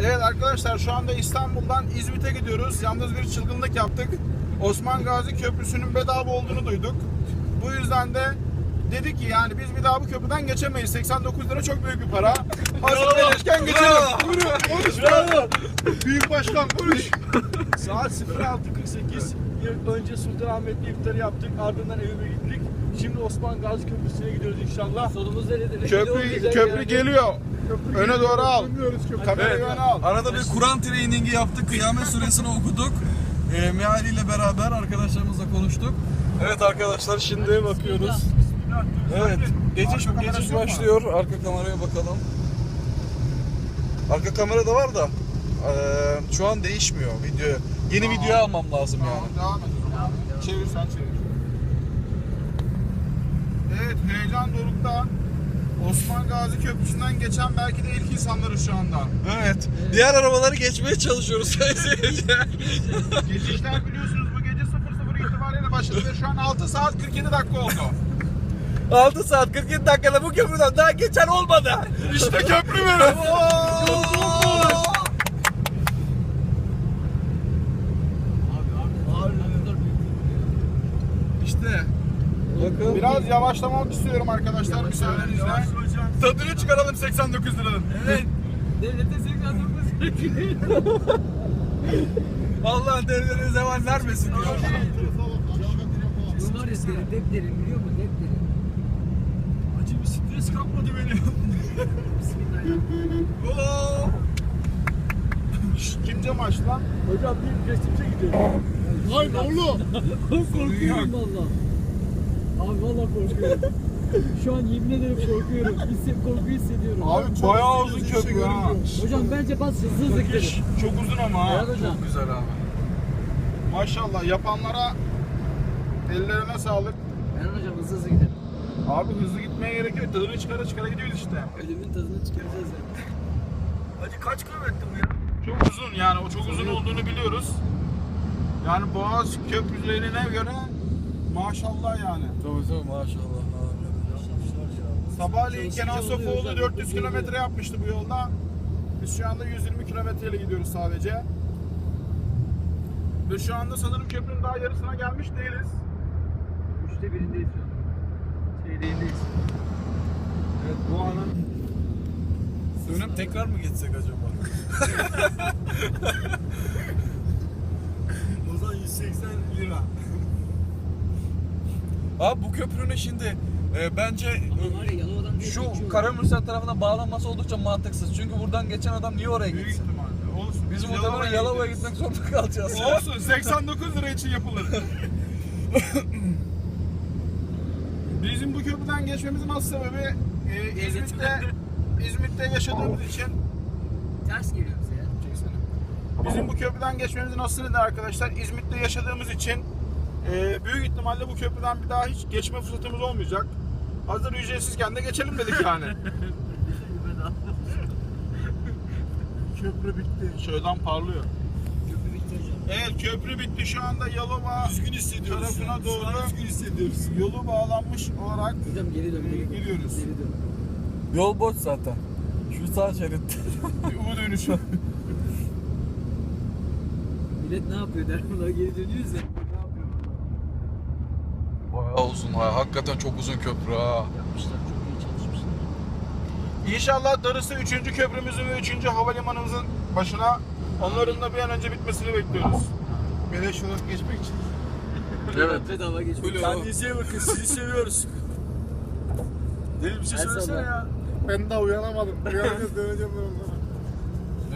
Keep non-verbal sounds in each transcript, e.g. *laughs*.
Evet arkadaşlar şu anda İstanbul'dan İzmit'e gidiyoruz. Yalnız bir çılgınlık yaptık. Osman Gazi Köprüsü'nün bedava olduğunu duyduk. Bu yüzden de dedik ki yani biz bir daha bu köprüden geçemeyiz. 89 lira çok büyük bir para. Hazır demişken geçelim. Buyurun, konuş. Büyük başkan konuş. Saat 06.48 bir önce Sultanahmet'te iftarı yaptık. Ardından evime gittik. Şimdi Osman Gazi Köprüsü'ne gidiyoruz inşallah. Sonumuz neredir? Köprü, köprü geliyor. Öne doğru al. Kamerayı öne al. Arada bir Kur'an trainingi yaptık. Kıyamet suresini okuduk. E, Meali ile beraber arkadaşlarımızla konuştuk. Evet arkadaşlar şimdi bakıyoruz. Evet. Geçiş, geçiş başlıyor. Arka kameraya bakalım. Arka kamera da var da e, şu an değişmiyor video. Yeni videoya almam lazım yani. Devam et. Çevir sen çevir. Evet heyecan dorukta. Osman Gazi Köprüsü'nden geçen belki de ilk insanlarız şu anda. Evet. Diğer arabaları geçmeye çalışıyoruz sayın seyirciler. Geçişler biliyorsunuz bu gece 00 itibariyle başladı ve şu an 6 saat 47 dakika oldu. 6 saat 47 dakikada bu köprüden daha geçen olmadı. İşte köprü mü? Bakın. Biraz yavaşlamak istiyorum arkadaşlar müsaadenizle. Tadını çıkaralım 89 liranın. Evet. Devlete 89 Allah devletine zeval vermesin diyor. Bu var ya derin, dep derin biliyor musun? Dep derin. Acı bir stres kapmadı beni. Bismillahirrahmanirrahim. Şşş, Kim cam açtı lan? Hocam bir geçtimse gidiyorum. Hayır oğlum. *laughs* korkuyorum valla. Abi valla korkuyorum. Şu an yemin ederim korkuyorum. Hisse, korku hissediyorum. Abi bayağı uzun köprü ha. Hocam bence bas hızlı hızlı gidelim. Çok uzun ama ha. Evet hocam. Güzel abi. Maşallah yapanlara ellerine sağlık. Eren hocam hızlı hızlı gidelim. Abi hızlı gitmeye gerek yok. Tadını çıkara çıkara gidiyoruz işte. Ölümün tadını çıkaracağız ya. Hacı kaç kilometre bu ya? Çok uzun yani o çok uzun olduğunu biliyoruz. Yani Boğaz köprülerine göre maşallah yani. Tabii tabii maşallah. Sabahleyin Kenan Sofuoğlu zaten, 400 oluyor. kilometre yapmıştı bu yolda. Biz şu anda 120 kilometreyle gidiyoruz sadece. Ve şu anda sanırım köprünün daha yarısına gelmiş değiliz. Üçte birindeyiz şu an. Çeyreğindeyiz. Evet bu anın Dönüp tekrar mı geçsek acaba? *laughs* O zaman 180 lira. Abi bu köprünün şimdi e, bence direkt şu. Karamürsel tarafına bağlanması oldukça mantıksız. Çünkü buradan geçen adam niye oraya büyük gitsin? ihtimalle. Olsun. Biz muhtemelen Yalova'ya gitmek zorunda kalacağız. Olsun *laughs* 89 lira için yapılır. *laughs* Bizim bu köprüden geçmemizin asıl sebebi e, İzmit'te İzmit'te yaşadığımız için Ters geliyor bize ya. Bizim bu köprüden geçmemizin aslı nedir arkadaşlar? İzmit'te yaşadığımız için e, büyük ihtimalle bu köprüden bir daha hiç geçme fırsatımız olmayacak. Hazır ücretsizken de geçelim dedik yani. *laughs* Köprü bitti. Şuradan parlıyor. Köprü bitti hocam. Evet köprü bitti şu anda Yalova Üzgün hissediyoruz. tarafına an doğru üzgün hissediyoruz. yolu bağlanmış olarak Hocam geri dön. Geri dön. gidiyoruz. Geri dön. Yol boş zaten. Şu sağ şerit. *laughs* U dönüşü. Millet ne yapıyor der buna geri dönüyoruz ya. Bayağı uzun ha. Hakikaten çok uzun köprü ha. Yapmışlar çok iyi çalışmışlar. İnşallah darısı 3. köprümüzün ve 3. havalimanımızın başına onların da bir an önce bitmesini bekliyoruz. Beleş olarak geçmek için. *laughs* Evet. Bedava geçmiş. Kendinize iyi bakın. Sizi seviyoruz. Deli bir şey söylesene ya. Ben daha uyanamadım. Uyanınca döneceğim ben onlara.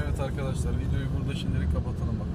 Evet arkadaşlar videoyu burada şimdilik kapatalım bakalım.